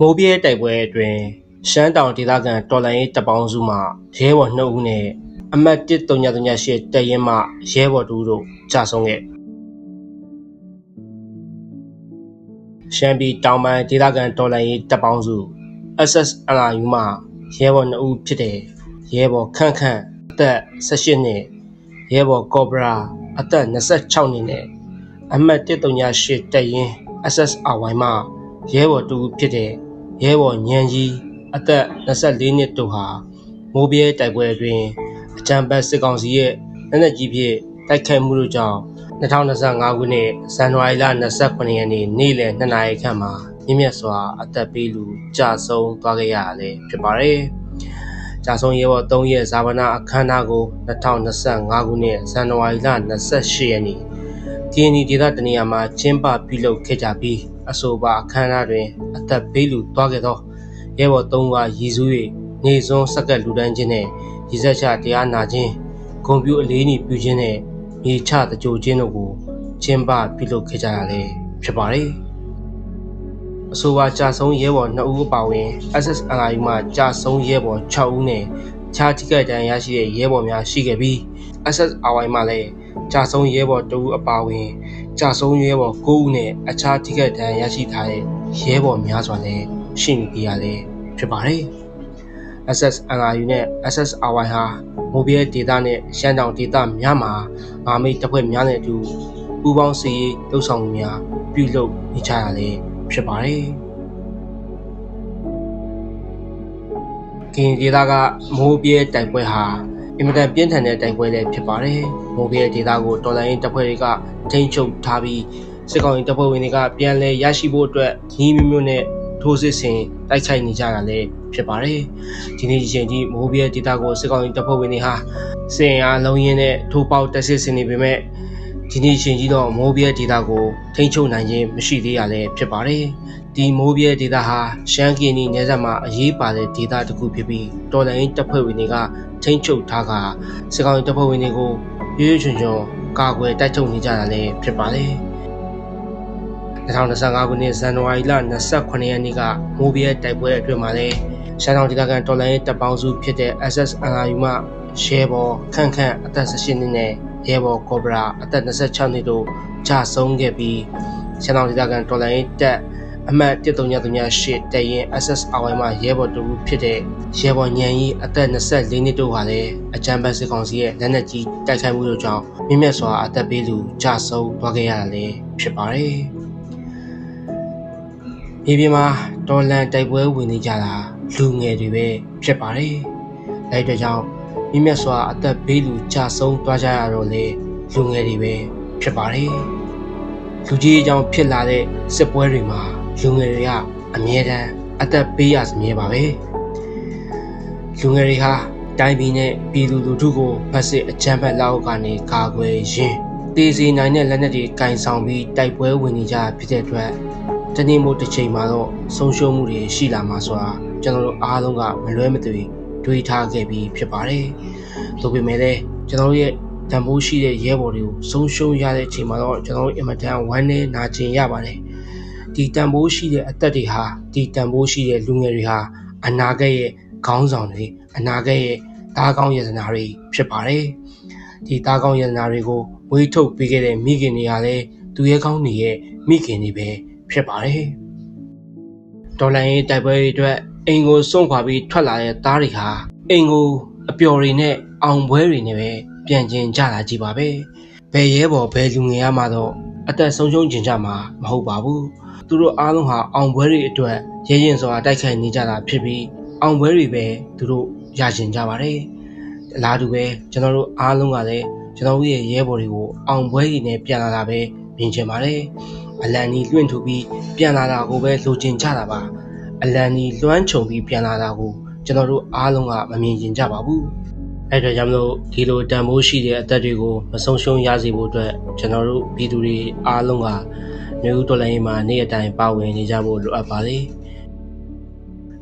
မိုးပြဲတိုက်ပွဲအတွင်းရှမ်းတောင်ဒေသခံတော်လှန်ရေးတပ်ပေါင်းစုမှရဲဘော်2ဦးနဲ့အမတ်1338တပ်ရင်းမှရဲဘော်2ဦးတို့ကြာဆုံးခဲ့ရှမ်းပြည်တောင်ပိုင်းဒေသခံတော်လှန်ရေးတပ်ပေါင်းစု SSLRU မှရဲဘော်2ဦးဖြစ်တဲ့ရဲဘော်ခန့်ခန့်အသက်18နှစ်ရဲဘော်ကော့ဘရာအသက်26နှစ်နဲ့အမတ်1338တပ်ရင်း SSRY မှရဲဘော်2ဦးဖြစ်တဲ့ ရဲဘော်ညံကြီးအသက်24နှစ်တို့ဟာမိုးပြဲတိုက်ပွဲအတွင်းအကြံပတ်စစ်ကောင်စီရဲ့လက်နက်ကြီးဖြင့်တိုက်ခိုက်မှုတို့ကြောင့်2025ခုနှစ်ဇန်နဝါရီလ28ရက်နေ့နေ့လယ်2နာရီခန့်မှာမြင့်မြတ်စွာအသက်ပေးလူကြာဆုံးသွားခဲ့ရတာလည်းဖြစ်ပါတယ်။ကြာဆုံးရဲဘော်3ရက်ဇာဝနာအခမ်းအနားကို2025ခုနှစ်ဇန်နဝါရီလ28ရက်နေ့ကင်းဒီဒေသတနေရာမှာကျင်းပပြုလုပ်ခဲ့ကြပြီး အဆိုပါအခမ်းအနားတွင်အသက်ပေးလူသွားခဲ့သောရဲဘော်၃ပါးရည်စူး၍နေစွန်းစက္ကက်လူတန်းချင်းနဲ့ရည်ဆက်ချတရားနာခြင်းဂုံပြူအလေးနီပြုခြင်းနဲ့မြေချတကြိုခြင်းတို့ကိုကျင်းပပြုလုပ်ခဲ့ကြတာလည်းဖြစ်ပါတယ်။အဆိုပါကြာဆုံးရဲဘော်2ဦးအပါအဝင် SSRI မှကြာဆုံးရဲဘော်6ဦးနဲ့ခြားထိခိုက်ဒဏ်ရာရရှိတဲ့ရဲဘော်များရှိခဲ့ပြီး SSRI မှလည်း ကြာဆုံးရဲဘော်2ဦးအပါအဝင်ကြာဆုံးရဲဘော်9ဦးနဲ့အခြားထိခိုက်ဒဏ်ရာရရှိထားတဲ့ရဲဘော်များစွာလည်းရှိနေကြရလဲဖြစ်ပါတယ်။ SSRU နဲ့ SSRY ဟာမိုးပြဲဒေတာနဲ့ရှမ်းတောင်ဒေတာများမှာမဟာမိတ်တပ်ဖွဲ့များနဲ့အတူပူးပေါင်းစီရေးလှုပ်ဆောင်မှုများပြုလုပ်နေကြရလဲဖြစ်ပါတယ်။ကင်ဒေတာကမိုးပြဲတိုက်ပွဲဟာ အင်မတန်ပြင်းထန်တဲ့တိုက်ပွဲလည်းဖြစ်ပါတယ်။မိုးပြဲဒေတာကိုတော်လိုင်းတပ်ဖွဲ့တွေကထိန်းချုပ်ထားပြီးစစ်ကောင်စီတပ်ဖွဲ့ဝင်တွေကပြန်လည်ရရှိဖို့အတွက်ညီမျိုးမျိုးနဲ့ထိုးစစ်ဆင်တိုက်ခိုက်နေကြတာလည်းဖြစ်ပါတယ်။ဒီနေ့ဒီချိန်ကြီးမိုးပြဲဒေတာကိုစစ်ကောင်စီတပ်ဖွဲ့ဝင်တွေဟာစင်အားလုံးရင်းနဲ့ထိုးပေါက်တက်စစ်ဆင်နေပေမဲ့ ဒီနေ့ချိန်ကြီးတော့မိုးပြဲဒေတာကိုထိန်းချုပ်နိုင်ခြင်းမရှိသေးရလဲဖြစ်ပါတယ်။ဒီမိုးပြဲဒေတာဟာရှမ်းကင်းနီနယ်စပ်မှာအရေးပါတဲ့ဒေတာတစ်ခုဖြစ်ပြီးတော်လိုင်းတပ်ဖွဲ့ဝင်တွေကထိန်းချုပ်ထားကစစ်ကောင်စီတပ်ဖွဲ့ဝင်တွေကိုရွရွချွန်ချွန်ကာကွယ်တိုက်ထုတ်နေကြတာလည်းဖြစ်ပါတယ်။2025ခုနှစ်ဇန်နဝါရီလ28ရက်နေ့ကမိုးပြဲတိုက်ပွဲအတွင်းမှာလည်းရှမ်းတောင်ဒေသခံတော်လိုင်းတပ်ပေါင်းစုဖြစ်တဲ့ SSRU မှရဲဘော်ခန့်ခန့်အသက်18နှစ်နဲ့ ရဲဘော်ကောဘရာအသက်26နှစ်တို့ကြာဆုံးခဲ့ပြီးရှမ်းတောင်ဒေသခံတော်လိုင်းတပ်အမှတ်1338တရင် SSRY မှာရဲဘော်တူဖြစ်တဲ့ရဲဘော်ညံကြီးအသက်24နှစ်တို့ဟာလည်းအကြမ်းဖက်စစ်ကောင်စီရဲ့လက်နက်ကြီးတိုက်ခိုက်မှုတို့ကြောင့်မြင့်မြတ်စွာအသက်ပေးလူကြာဆုံးသွားခဲ့ရတာလည်းဖြစ်ပါတယ်။မြေပြင်မှာတော်လန်တိုက်ပွဲဝင်နေကြတာလူငယ်တွေပဲဖြစ်ပါတယ်။အဲဒါကြောင့် မြင့်မြတ်စွာအသက်ပေးလူကြာဆုံးသွားကြရတော့လေလူငယ်တွေပဲဖြစ်ပါတယ်။လူကြီးအကြောင်းဖြစ်လာတဲ့စစ်ပွဲတွေမှာလူငယ်တွေကအမြဲတမ်းအသက်ပေးရစမြဲပါပဲလူငယ်တွေဟာတိုင်းပြည်နဲ့ပြည်သူလူထုကိုဖက်စစ်အကြမ်းဖက်လောက်ကနေကာကွယ်ရင်းတေးစီနိုင်တဲ့လက်နက်တွေကင်ဆောင်ပြီးတိုက်ပွဲဝင်နေကြဖြစ်တဲ့အတွက်တနေ့မို့တစ်ချိန်မှာတော့ဆုံးရှုံးမှုတွေရှိလာမှာဆိုတာကျွန်တော်တို့အားလုံးကမလွဲမသွေ တွေးထားခဲ့ပြီးဖြစ်ပါတယ်။ဒါပေမဲ့လည်းကျွန်တော်ရဲ့တန်ဖိုးရှိတဲ့ရဲဘော်တွေကိုဆုံးရှုံးရတဲ့အချိန်မှာတော့ကျွန်တော်တို့အင်မတန်ဝမ်းနည်းနာကျင်ရပါတယ်။ဒီတန်ဖိုးရှိတဲ့အသက်တွေဟာဒီတန်ဖိုးရှိတဲ့လူငယ်တွေဟာအနာဂတ်ရဲ့ခေါင်းဆောင်တွေအနာဂတ်ရဲ့သားကောင်းယတနာတွေဖြစ်ပါတယ်ဒီသားကောင်းယတနာတွေကိုဝေးထုတ်ပေးခဲ့တဲ့မိခင်တွေကလည်းသူရဲ့ကောင်းတွေရဲ့မိခင်တွေပဲဖြစ်ပါတယ်ဒေါ်လာရေးတိုက်ပွဲတွေအတွက် အိမ်ကိုစွန့်ခွာပြီးထွက်လာတဲ့သားတွေဟာအိမ်ကိုအပျော်တွေနဲ့အောင်ပွဲတွေနဲ့ပဲပြန်ကျင်ကြလာကြပါပဲဘယ်ရဲဘော်ဘယ်လူငယ်ရမှတော့အသက်ဆုံးရှုံးခြင်းကြမှာမဟုတ်ပါဘူးသူတို့အားလုံးဟာအောင်ပွဲတွေအတွက်ရဲရင်စွာတိုက်ခိုက်နေကြတာဖြစ်ပြီးအောင်ပွဲတွေပဲသူတို့ရရှင်ကြပါတယ်။အလားတူပဲကျွန်တော်တို့အားလုံးကလည်းကျွန်တော်တို့ရဲ့ရဲဘော်တွေကိုအောင်ပွဲတွေနဲ့ပြန်လာတာပဲမြင်ချင်ပါတယ်။အလန်ကြီးလွင့်ထူပြီးပြန်လာတာကိုပဲလိုချင်ကြတာပါ။ အလန်ကြီးလွှမ်းခြုံပြီးပြန်လာတာကိုကျွန်တော်တို့အားလုံးကမမြင်ချင်ကြပါဘူး။အဲ့တော့ကြောင့်မလို့ဒီလိုတန်ဖိုးရှိတဲ့အသက်တွေကိုမဆုံးရှုံးရစေဖို့အတွက်ကျွန်တော်တို့ပြည်သူတွေအားလုံးကမျိုးတော်လိုင်းမှာနေ့အတိုင်းပါဝင်နေကြဖို့လိုအပ်ပါလေ။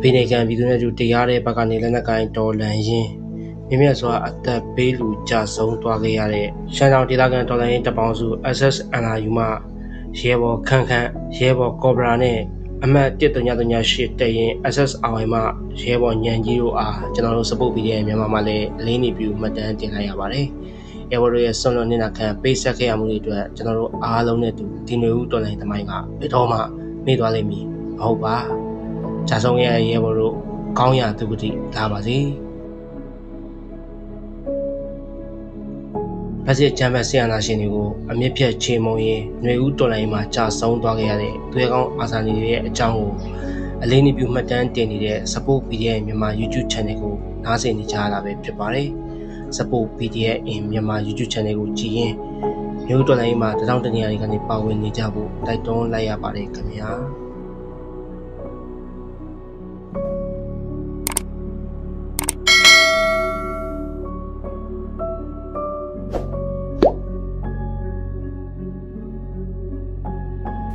ဖိနေကံပြည်သူနဲ့တူတရားတဲ့ဘက်ကနေလက်နက်ကိုင်းတော်လန်ရင်းမြင့်မြတ်စွာအသက်ပေးလူကြဆုံးသွားခဲ့ရတဲ့ရှမ်းတောင်ဒေသခံတော်လိုင်းတပ်ပေါင်းစု SSNRU မှရဲဘော်ခန့်ခန့်ရဲဘော်ကောဘရာနဲ့ အမှတ်1338တက်ရင် SSRI မှရဲဘော်ညံကြီးတို့အားကျွန်တော်တို့ support ပေးတဲ့မြန်မာမှာလည်းအလေးနေပြုမှတ်တမ်းတင်လိုက်ရပါတယ်။ရဲဘော်တို့ရဲ့ဆွန်လွန်နေတာခံပေးဆက်ခဲ့ရမှုတွေအတွက်ကျွန်တော်တို့အားလုံးနဲ့တူဒီနွေဦးတော်လိုင်းသမိုင်းကဘယ်တော့မှမေ့သွားလိမ့်မည်မဟုတ်ပါ။ဂျာဆုံးရဲ့ရဲဘော်တို့ကောင်းရာသူပတိလာပါစေ။ ဗစစ်ချမ်းဘတ်ဆီယနာရှင်တွေကိုအမြင့်ဖြတ်ချေမုံရင်ຫນွေဦးတော်လိုင်းမှာကြာဆုံးသွားခဲ့ရတဲ့သူရဲကောင်းအာဇာနည်တွေရဲ့အကြောင်းကိုအလေးနေပြုမှတ်တမ်းတင်နေတဲ့ Support PDF မြန်မာ YouTube Channel ကိုနားဆင်နေကြရတာပဲဖြစ်ပါတယ်။ Support PDF in မြန်မာ YouTube Channel ကိုကြည့်ရင်မျိုးတော်လိုင်းမှာတထောင်တနေရာတွေကနေပါဝင်နေကြဖို့တိုက်တွန်းလိုက်ရပါတယ်ခင်ဗျာ။